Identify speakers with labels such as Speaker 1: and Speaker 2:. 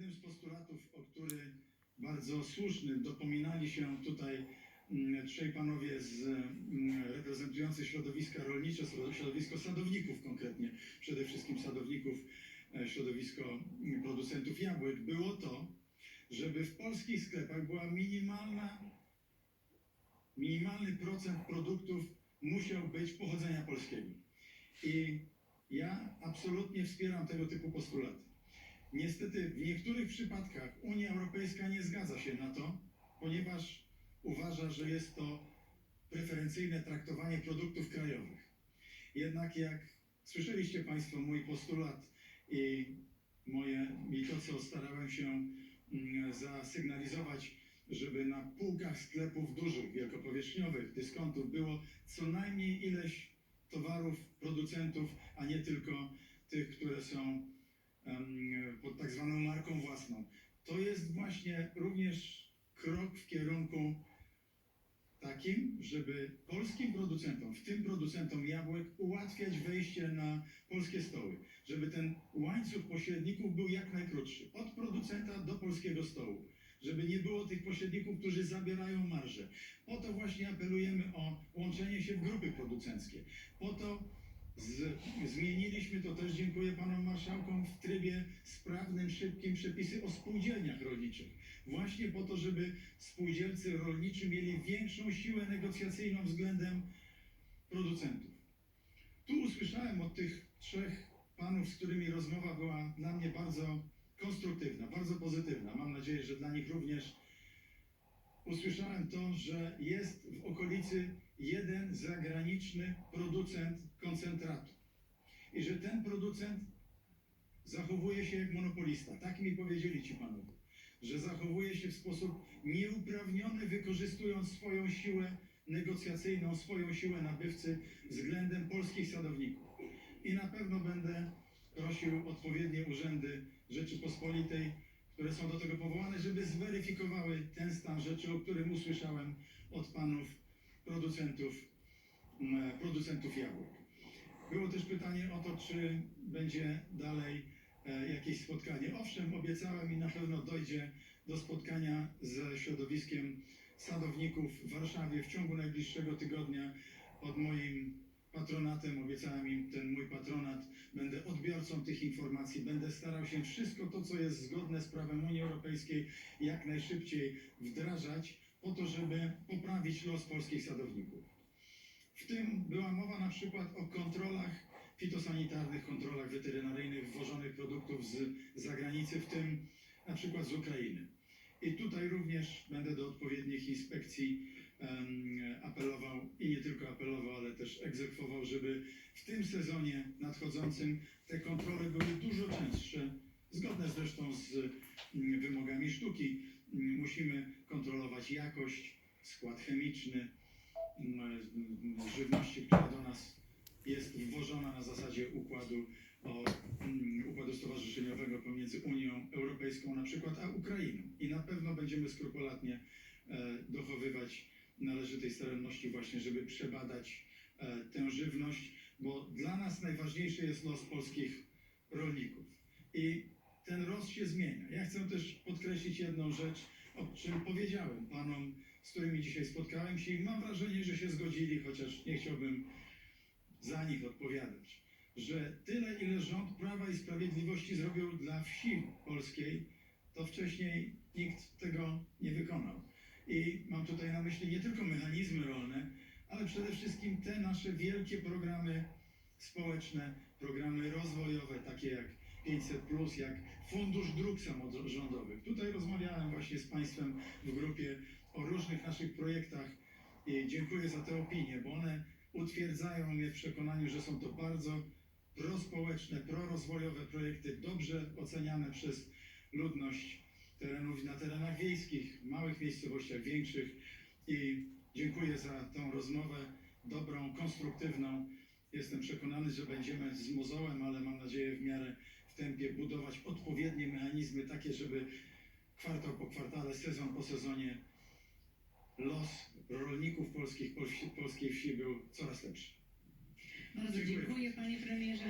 Speaker 1: jednym z postulatów, o który bardzo słuszny dopominali się tutaj mm, trzej panowie z mm, reprezentujący środowiska rolnicze, środowisko sadowników konkretnie, przede wszystkim sadowników, e, środowisko mm, producentów jabłek, było to, żeby w polskich sklepach była minimalna, minimalny procent produktów musiał być pochodzenia polskiego. I ja absolutnie wspieram tego typu postulaty. Niestety w niektórych przypadkach Unia Europejska nie zgadza się na to, ponieważ uważa, że jest to preferencyjne traktowanie produktów krajowych. Jednak jak słyszeliście Państwo mój postulat i moje i to, co starałem się mm, zasygnalizować, żeby na półkach sklepów dużych, wielkopowierzchniowych, dyskontów było co najmniej ileś towarów producentów, a nie tylko tych, które są pod tak zwaną marką własną. To jest właśnie również krok w kierunku takim, żeby polskim producentom, w tym producentom jabłek, ułatwiać wejście na polskie stoły, żeby ten łańcuch pośredników był jak najkrótszy, od producenta do polskiego stołu, żeby nie było tych pośredników, którzy zabierają marżę. Po to właśnie apelujemy o łączenie się w grupy producenckie. Po to z, zmieniliśmy, to też dziękuję panom marszałkom, w trybie sprawnym, szybkim przepisy o spółdzielniach rolniczych. Właśnie po to, żeby spółdzielcy rolniczy mieli większą siłę negocjacyjną względem producentów. Tu usłyszałem od tych trzech panów, z którymi rozmowa była dla mnie bardzo konstruktywna, bardzo pozytywna. Mam nadzieję, że dla nich również usłyszałem to, że jest w okolicy jeden zagraniczny producent koncentratu. I że ten producent zachowuje się jak monopolista. Tak mi powiedzieli ci panowie. Że zachowuje się w sposób nieuprawniony, wykorzystując swoją siłę negocjacyjną, swoją siłę nabywcy względem polskich sadowników. I na pewno będę prosił odpowiednie urzędy Rzeczypospolitej, które są do tego powołane, żeby zweryfikowały ten stan rzeczy, o którym usłyszałem od panów producentów, producentów jabłek. Było też pytanie o to, czy będzie dalej e, jakieś spotkanie. Owszem, obiecałem i na pewno dojdzie do spotkania ze środowiskiem sadowników w Warszawie w ciągu najbliższego tygodnia pod moim patronatem. Obiecałem im ten mój patronat. Będę odbiorcą tych informacji. Będę starał się wszystko to, co jest zgodne z prawem Unii Europejskiej, jak najszybciej wdrażać po to, żeby poprawić los polskich sadowników. W tym była mowa na przykład o kontrolach fitosanitarnych, kontrolach weterynaryjnych wwożonych produktów z zagranicy, w tym na przykład z Ukrainy. I tutaj również będę do odpowiednich inspekcji em, apelował i nie tylko apelował, ale też egzekwował, żeby w tym sezonie nadchodzącym te kontrole były dużo częstsze, zgodne zresztą z mm, wymogami sztuki. Mm, Musimy kontrolować jakość, skład chemiczny mm, żywności, która do nas jest wwożona na zasadzie układu, o, układu stowarzyszeniowego pomiędzy Unią Europejską na przykład a Ukrainą. I na pewno będziemy skrupulatnie e, dochowywać należytej staranności właśnie, żeby przebadać tę żywność, bo dla nas najważniejszy jest los polskich rolników. I ten los się zmienia. Ja chcę też podkreślić jedną rzecz, o czym powiedziałem panom, z którymi dzisiaj spotkałem się i mam wrażenie, że się zgodzili, chociaż nie chciałbym za nich odpowiadać, że tyle, ile rząd Prawa i Sprawiedliwości zrobił dla wsi polskiej, to wcześniej nikt tego nie wykonał. I mam tutaj na myśli nie tylko mechanizmy rolne, ale przede wszystkim te nasze wielkie programy społeczne, programy rozwojowe, takie jak 500, jak Fundusz Dróg Samorządowych. Tutaj rozmawiałem właśnie z Państwem w grupie o różnych naszych projektach i dziękuję za te opinie, bo one utwierdzają mnie w przekonaniu, że są to bardzo prospołeczne, prorozwojowe projekty, dobrze oceniane przez ludność terenów na terenach wiejskich, małych miejscowościach, większych. I dziękuję za tą rozmowę dobrą, konstruktywną. Jestem przekonany, że będziemy z mozołem, ale mam nadzieję w miarę w tempie budować odpowiednie mechanizmy, takie, żeby kwartał po kwartale, sezon po sezonie los rolników polskich, polskiej wsi był coraz lepszy.
Speaker 2: Bardzo
Speaker 1: Dziękuję.
Speaker 2: dziękuję panie premierze.